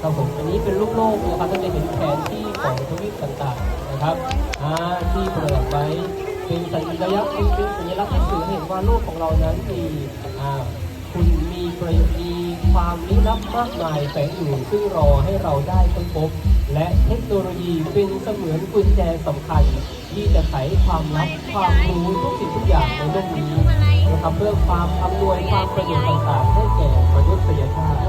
ครับผมอันนี้เป็นรูปโลกนะครับท่านจะเห็นแผนที่ของทวีปต่างๆนะครับที่ประดับไว้เป็นสัญลักษณ์เป็นสัญลักษณ์ที่สื่อเห็นว่าโลกของเรานั้นมีคุณมีประโยชน์มีความลี้ลับมากมายแฝงอยู่ซึ่งรอให้เราได้ค้นพบ และเทคโนโลยีเป็นเสมือนกุญแจสำคัญ ที่จะไขความลับความรู้ทุกสิ่งทุกอย่างในโลกนี้นะครับเพื่อความอำนวยความประโยชน์ต่างๆให้แก่มนุษยชาติ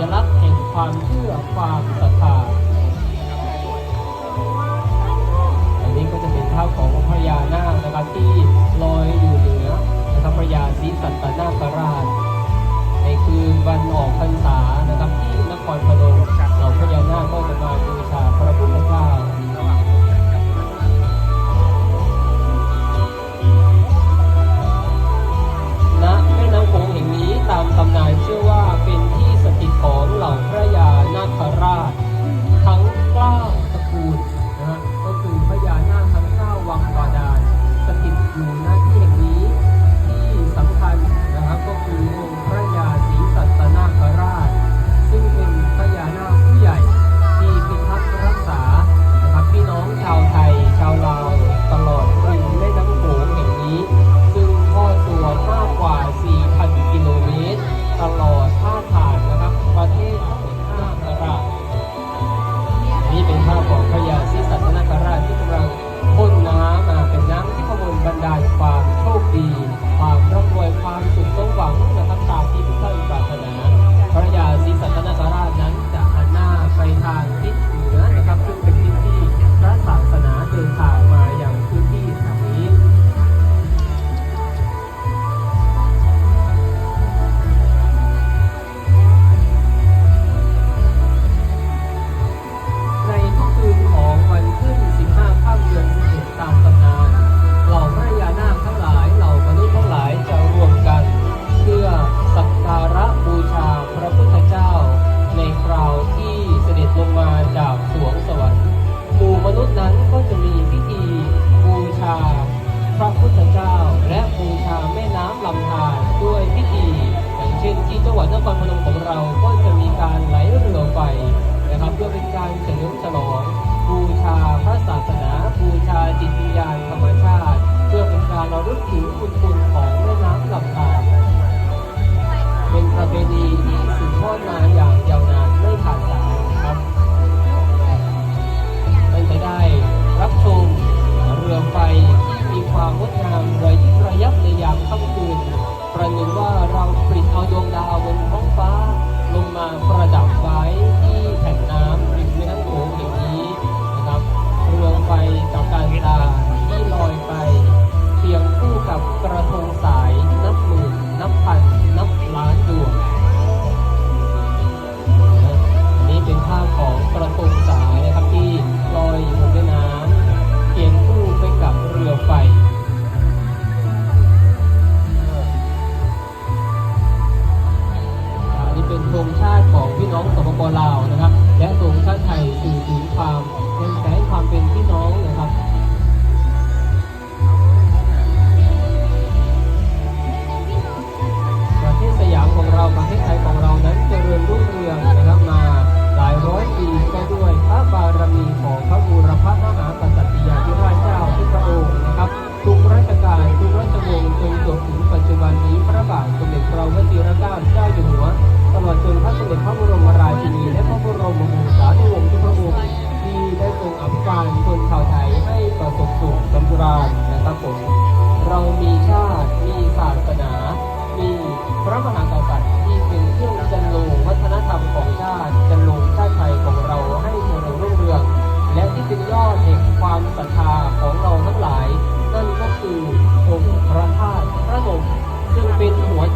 ญลักษณ์แห่งความเชื่อความศรัทธาอันนี้ก็จะเป็นภาพของพระยานาคนะครับที่ลอยอยู่เหนือนรับพระยาศีสัตตนาคราชในคืนวันออกพรรษาั้นก็จะมีพิธีบูชา พระพุทธเจ้า และบูชาแม่น้ำลำธารด้วยพิธีอย่างเช่นที่จังหวัดนครพนมของเราก็จะมีการไหลเรือไฟนะครับเพื่อเป็นการเฉลิมฉลองบูชาพระศาสนาบู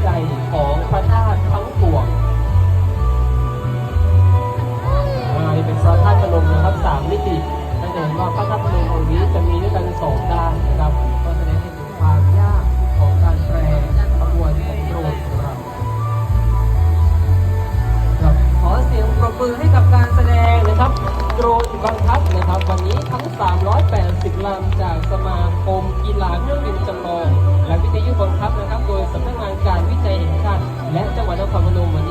在里。能不能我们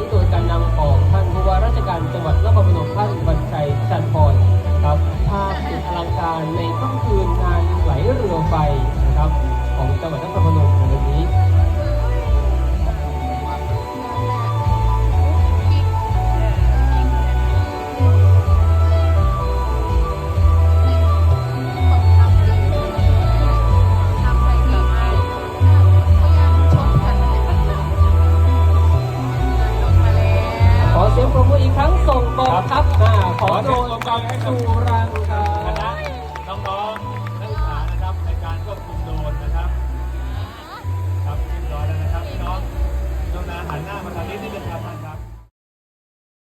ปรมอีกครั้งส่งกองทัพขอโดนจูรัง